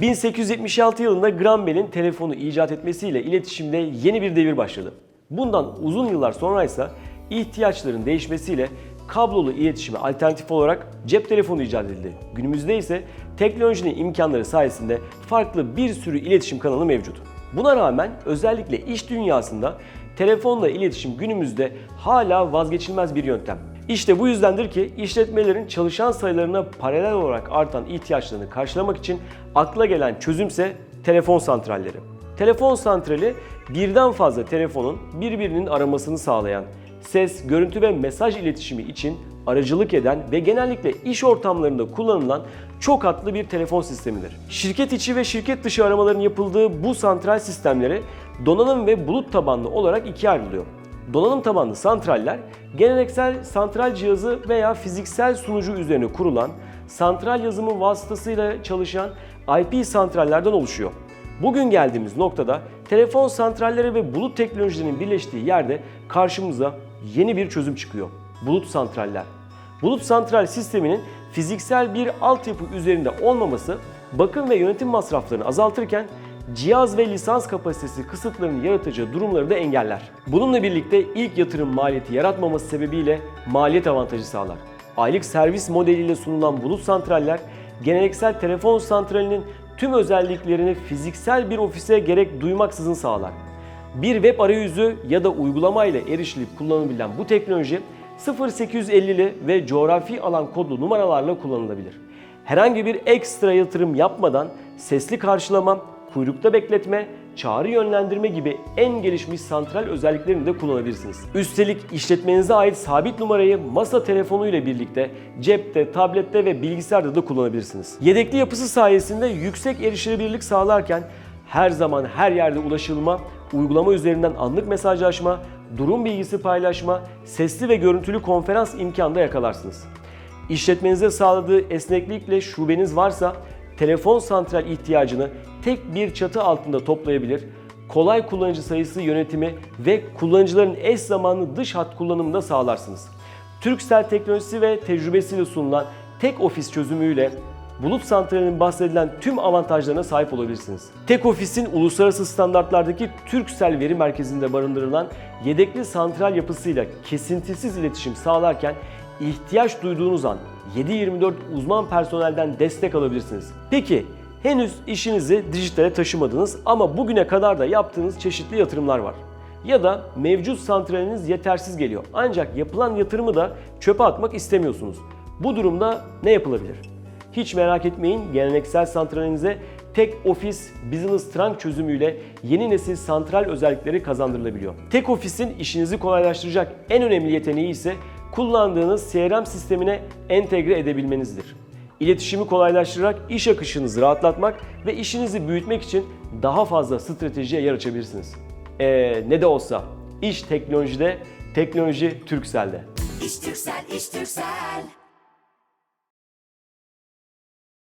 ...1876 yılında Graham Bell'in telefonu icat etmesiyle iletişimde yeni bir devir başladı. Bundan uzun yıllar sonra ise ihtiyaçların değişmesiyle kablolu iletişime alternatif olarak cep telefonu icat edildi. Günümüzde ise teknolojinin imkanları sayesinde farklı bir sürü iletişim kanalı mevcut. Buna rağmen özellikle iş dünyasında telefonla iletişim günümüzde hala vazgeçilmez bir yöntem. İşte bu yüzdendir ki işletmelerin çalışan sayılarına paralel olarak artan ihtiyaçlarını karşılamak için akla gelen çözümse telefon santralleri. Telefon santrali birden fazla telefonun birbirinin aramasını sağlayan, ses, görüntü ve mesaj iletişimi için aracılık eden ve genellikle iş ortamlarında kullanılan çok hatlı bir telefon sistemidir. Şirket içi ve şirket dışı aramaların yapıldığı bu santral sistemleri donanım ve bulut tabanlı olarak ikiye ayrılıyor. Donanım tabanlı santraller geleneksel santral cihazı veya fiziksel sunucu üzerine kurulan santral yazımı vasıtasıyla çalışan IP santrallerden oluşuyor. Bugün geldiğimiz noktada telefon santralleri ve bulut teknolojilerinin birleştiği yerde karşımıza yeni bir çözüm çıkıyor. Bulut santraller. Bulut santral sisteminin fiziksel bir altyapı üzerinde olmaması bakım ve yönetim masraflarını azaltırken cihaz ve lisans kapasitesi kısıtlarını yaratacağı durumları da engeller. Bununla birlikte ilk yatırım maliyeti yaratmaması sebebiyle maliyet avantajı sağlar. Aylık servis modeliyle sunulan bulut santraller geleneksel telefon santralinin tüm özelliklerini fiziksel bir ofise gerek duymaksızın sağlar. Bir web arayüzü ya da uygulama ile erişilip kullanılabilen bu teknoloji 0850'li ve coğrafi alan kodlu numaralarla kullanılabilir. Herhangi bir ekstra yatırım yapmadan sesli karşılama, kuyrukta bekletme, çağrı yönlendirme gibi en gelişmiş santral özelliklerini de kullanabilirsiniz. Üstelik işletmenize ait sabit numarayı masa telefonu ile birlikte cepte, tablette ve bilgisayarda da kullanabilirsiniz. Yedekli yapısı sayesinde yüksek erişilebilirlik sağlarken her zaman her yerde ulaşılma, uygulama üzerinden anlık mesajlaşma, durum bilgisi paylaşma, sesli ve görüntülü konferans imkanı da yakalarsınız. İşletmenize sağladığı esneklikle şubeniz varsa telefon santral ihtiyacını tek bir çatı altında toplayabilir, kolay kullanıcı sayısı yönetimi ve kullanıcıların eş zamanlı dış hat kullanımını da sağlarsınız. Turkcell teknolojisi ve tecrübesiyle sunulan tek ofis çözümüyle Bulut santralinin bahsedilen tüm avantajlarına sahip olabilirsiniz. Tek Ofis'in uluslararası standartlardaki Turkcell veri merkezinde barındırılan yedekli santral yapısıyla kesintisiz iletişim sağlarken ihtiyaç duyduğunuz an 7-24 uzman personelden destek alabilirsiniz. Peki henüz işinizi dijitale taşımadınız ama bugüne kadar da yaptığınız çeşitli yatırımlar var. Ya da mevcut santraliniz yetersiz geliyor ancak yapılan yatırımı da çöpe atmak istemiyorsunuz. Bu durumda ne yapılabilir? Hiç merak etmeyin geleneksel santralinize tek ofis business trunk çözümüyle yeni nesil santral özellikleri kazandırılabiliyor. Tek ofisin işinizi kolaylaştıracak en önemli yeteneği ise kullandığınız CRM sistemine entegre edebilmenizdir. İletişimi kolaylaştırarak iş akışınızı rahatlatmak ve işinizi büyütmek için daha fazla stratejiye yer açabilirsiniz. Ee, ne de olsa iş teknolojide, teknoloji Türkcell'de. İş Türksel, iş Türksel.